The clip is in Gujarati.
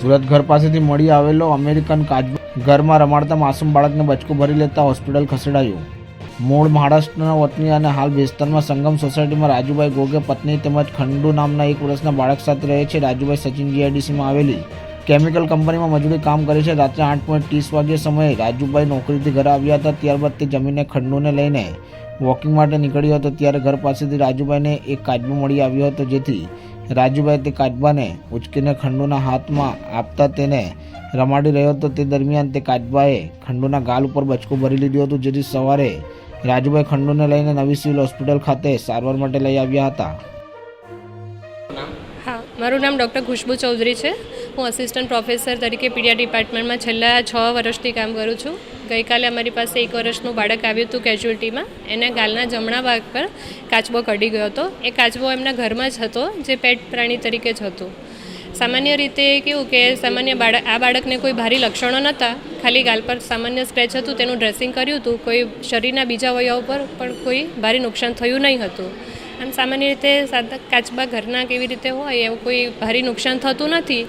સુરત ઘર પાસેથી મળી આવેલો અમેરિકન કાચબો ઘરમાં રમાડતા માસૂમ બાળકને બચકું ભરી લેતા હોસ્પિટલ ખસેડાયું. મૂળ મહારાષ્ટ્રના વતની અને હાલ બેસ્તાનમાં સંગમ સોસાયટીમાં રાજુભાઈ ગોગે પત્ની તેમજ ખંડુ નામના એક વર્ષના બાળક સાથે રહે છે. રાજુભાઈ સચિન જીઆઈડીસીમાં આવેલી કેમિકલ કંપનીમાં મજૂરી કામ કરે છે. રાત્રે આઠ પોઈન્ટ ત્રીસ વાગ્યા સમયે રાજુભાઈ નોકરીથી ઘરે આવ્યા હતા. ત્યારબાદ તે જમીને ખંડુને લઈને વોકિંગ માટે નીકળ્યો હતો. ત્યારે ઘર પાસેથી રાજુભાઈને એક કાચબો મળી આવ્યો હતો. જેથી રાજુભાઈ તે કાચબાને ઉચકીને ખંડુના હાથમાં આપતા તેને રમાડી રહ્યો હતો. તે દરમિયાન તે કાચબાએ ખંડુના ગાલ ઉપર બચકું ભરી લીધું હતું, જેથી સવારે રાજુભાઈ ખંડુને લઈને નવી સિવિલ હોસ્પિટલ ખાતે સારવાર માટે લઈ આવ્યા હતા. મારું નામ ડૉક્ટર ખુશ્બુ ચૌધરી છે. હું અસિસ્ટન્ટ પ્રોફેસર તરીકે પીડિયા ડિપાર્ટમેન્ટમાં છેલ્લા છ વર્ષથી કામ કરું છું. ગઈકાલે અમારી પાસે એક વર્ષનું બાળક આવ્યું હતું કેઝ્યુઅલ્ટીમાં એના ગાલના જમણા ભાગ પર કાચબો કઢી ગયો હતો. એ કાચબો એમના ઘરમાં જ હતો, જે પેટ પ્રાણી તરીકે જ હતું. સામાન્ય રીતે કેવું કે સામાન્ય બાળક, આ બાળકને કોઈ ભારી લક્ષણો નહોતા. ખાલી ગાલ પર સામાન્ય સ્ક્રેચ હતું, તેનું ડ્રેસિંગ કર્યું હતું. કોઈ શરીરના બીજા અવયવ પર પણ કોઈ ભારે નુકસાન થયું નહીં હતું. આમ સામાન્ય રીતે સાદા કાચબા ઘરના કેવી રીતે હોય, એવું કોઈ ભારે નુકસાન થતું નથી.